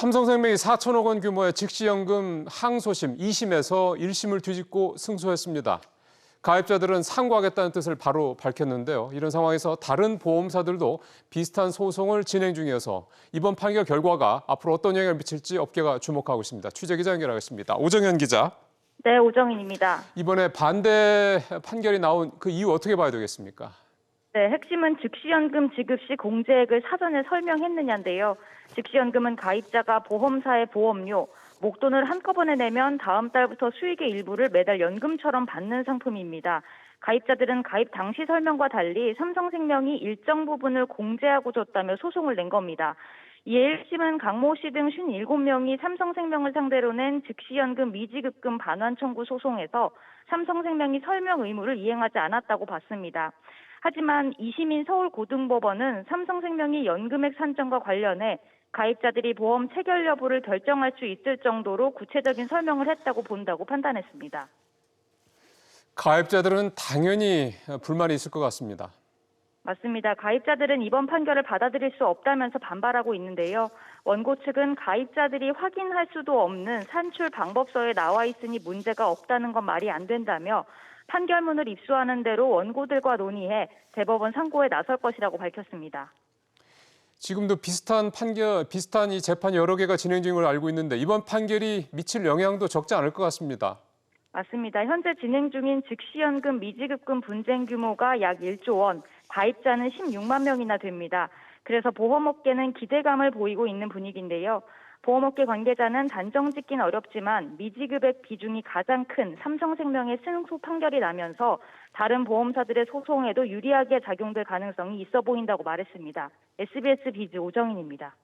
삼성생명이 4천억 원 규모의 직시연금 항소심 2심에서 1심을 뒤집고 승소했습니다. 가입자들은 상고하겠다는 뜻을 바로 밝혔는데요. 이런 상황에서 다른 보험사들도 비슷한 소송을 진행 중이어서 이번 판결 결과가 앞으로 어떤 영향을 미칠지 업계가 주목하고 있습니다. 취재 기자 연결하겠습니다. 오정현 기자. 네, 오정인입니다. 이번에 반대 판결이 나온 그 이유 어떻게 봐야 되겠습니까? 네, 핵심은 즉시연금 지급 시 공제액을 사전에 설명했느냐인데요. 즉시연금은 가입자가 보험사의 보험료, 목돈을 한꺼번에 내면 다음 달부터 수익의 일부를 매달 연금처럼 받는 상품입니다. 가입자들은 가입 당시 설명과 달리 삼성생명이 일정 부분을 공제하고 줬다며 소송을 낸 겁니다. 이에 1심은 강모 씨 등 57명이 삼성생명을 상대로 낸 즉시연금 미지급금 반환 청구 소송에서 삼성생명이 설명 의무를 이행하지 않았다고 봤습니다. 하지만 2심인 서울고등법원은 삼성생명이 연금액 산정과 관련해 가입자들이 보험 체결 여부를 결정할 수 있을 정도로 구체적인 설명을 했다고 본다고 판단했습니다. 가입자들은 당연히 불만이 있을 것 같습니다. 맞습니다. 가입자들은 이번 판결을 받아들일 수 없다면서 반발하고 있는데요. 원고 측은 가입자들이 확인할 수도 없는 산출 방법서에 나와 있으니 문제가 없다는 건 말이 안 된다며 판결문을 입수하는 대로 원고들과 논의해 대법원 상고에 나설 것이라고 밝혔습니다. 지금도 비슷한 판결, 비슷한 이 재판 여러 개가 진행 중인 걸 알고 있는데 이번 판결이 미칠 영향도 적지 않을 것 같습니다. 맞습니다. 현재 진행 중인 즉시연금 미지급금 분쟁 규모가 약 1조 원, 가입자는 16만 명이나 됩니다. 그래서 보험업계는 기대감을 보이고 있는 분위기인데요. 보험업계 관계자는 단정 짓긴 어렵지만 미지급액 비중이 가장 큰 삼성생명의 승소 판결이 나면서 다른 보험사들의 소송에도 유리하게 작용될 가능성이 있어 보인다고 말했습니다. SBS 비즈 오정인입니다.